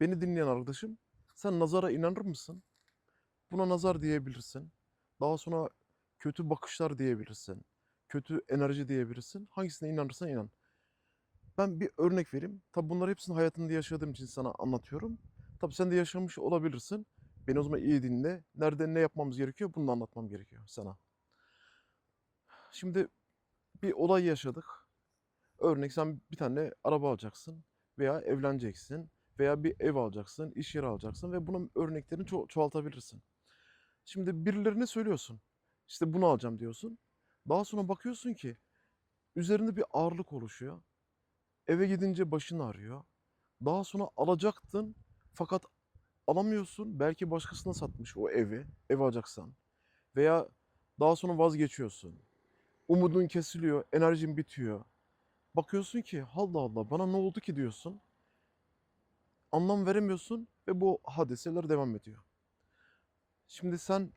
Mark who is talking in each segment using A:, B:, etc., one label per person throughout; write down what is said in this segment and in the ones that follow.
A: Beni dinleyen arkadaşım, sen nazara inanır mısın? Buna nazar diyebilirsin. Daha sonra kötü bakışlar diyebilirsin. Kötü enerji diyebilirsin. Hangisine inanırsan inan. Ben bir örnek vereyim. Tabi bunlar hepsini hayatımda yaşadığım için sana anlatıyorum. Tabi sen de yaşamış olabilirsin. Beni o zaman iyi dinle. Nerede ne yapmamız gerekiyor bunu da anlatmam gerekiyor sana. Şimdi bir olay yaşadık. Örnek sen bir tane araba alacaksın veya evleneceksin veya bir ev alacaksın, iş yeri alacaksın ve bunun örneklerini ço- çoğaltabilirsin. Şimdi birilerine söylüyorsun. İşte bunu alacağım diyorsun. Daha sonra bakıyorsun ki üzerinde bir ağırlık oluşuyor. Eve gidince başın ağrıyor. Daha sonra alacaktın fakat alamıyorsun. Belki başkasına satmış o evi, ev alacaksan. Veya daha sonra vazgeçiyorsun. Umudun kesiliyor, enerjin bitiyor. Bakıyorsun ki Allah Allah bana ne oldu ki diyorsun. Anlam veremiyorsun ve bu hadiseler devam ediyor. Şimdi sen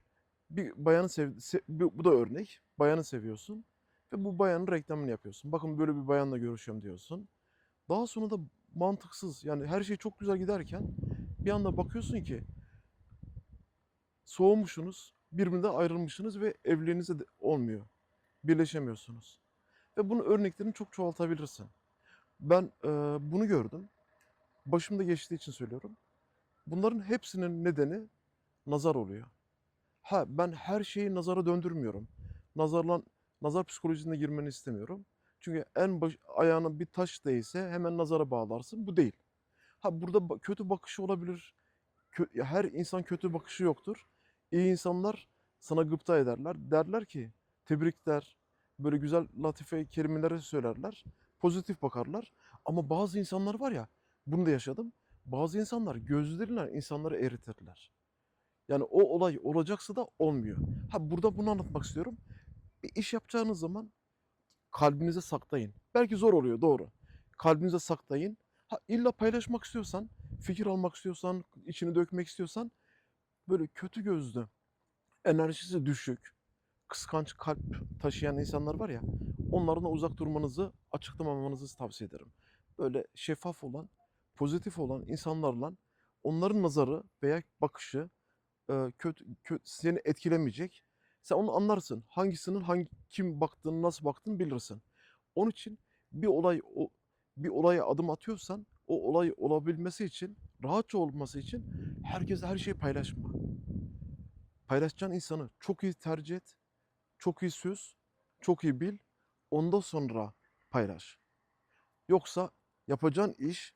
A: bir bayanı sev, se- bu da örnek. Bayanı seviyorsun ve bu bayanın reklamını yapıyorsun. Bakın böyle bir bayanla görüşüyorum diyorsun. Daha sonra da mantıksız yani her şey çok güzel giderken bir anda bakıyorsun ki soğumuşsunuz, birbirinden ayrılmışsınız ve evliliğiniz de olmuyor. Birleşemiyorsunuz. Ve bunun örneklerini çok çoğaltabilirsin. Ben e, bunu gördüm. Başımda geçtiği için söylüyorum. Bunların hepsinin nedeni nazar oluyor. Ha ben her şeyi nazara döndürmüyorum. Nazarlan nazar psikolojisine girmeni istemiyorum. Çünkü en baş, ayağına bir taş değse hemen nazara bağlarsın. Bu değil. Ha burada kötü bakışı olabilir. Her insan kötü bakışı yoktur. İyi insanlar sana gıpta ederler. Derler ki tebrikler. Böyle güzel latife kelimeleri söylerler. Pozitif bakarlar. Ama bazı insanlar var ya bunu da yaşadım. Bazı insanlar gözleriyle insanları eritirler. Yani o olay olacaksa da olmuyor. Ha burada bunu anlatmak istiyorum. Bir iş yapacağınız zaman kalbinize saklayın. Belki zor oluyor doğru. Kalbinize saklayın. Ha illa paylaşmak istiyorsan, fikir almak istiyorsan, içini dökmek istiyorsan böyle kötü gözlü, enerjisi düşük, kıskanç kalp taşıyan insanlar var ya, onlardan uzak durmanızı, açıklamamanızı tavsiye ederim. Böyle şeffaf olan, pozitif olan insanlarla onların nazarı veya bakışı e, kötü, kötü seni etkilemeyecek. Sen onu anlarsın. Hangisinin hangi kim baktığını, nasıl baktığını bilirsin. Onun için bir olay o bir olaya adım atıyorsan o olay olabilmesi için, rahatça olması için herkese her şeyi paylaşma. Paylaşacağın insanı çok iyi tercih et, çok iyi süz, çok iyi bil. Ondan sonra paylaş. Yoksa yapacağın iş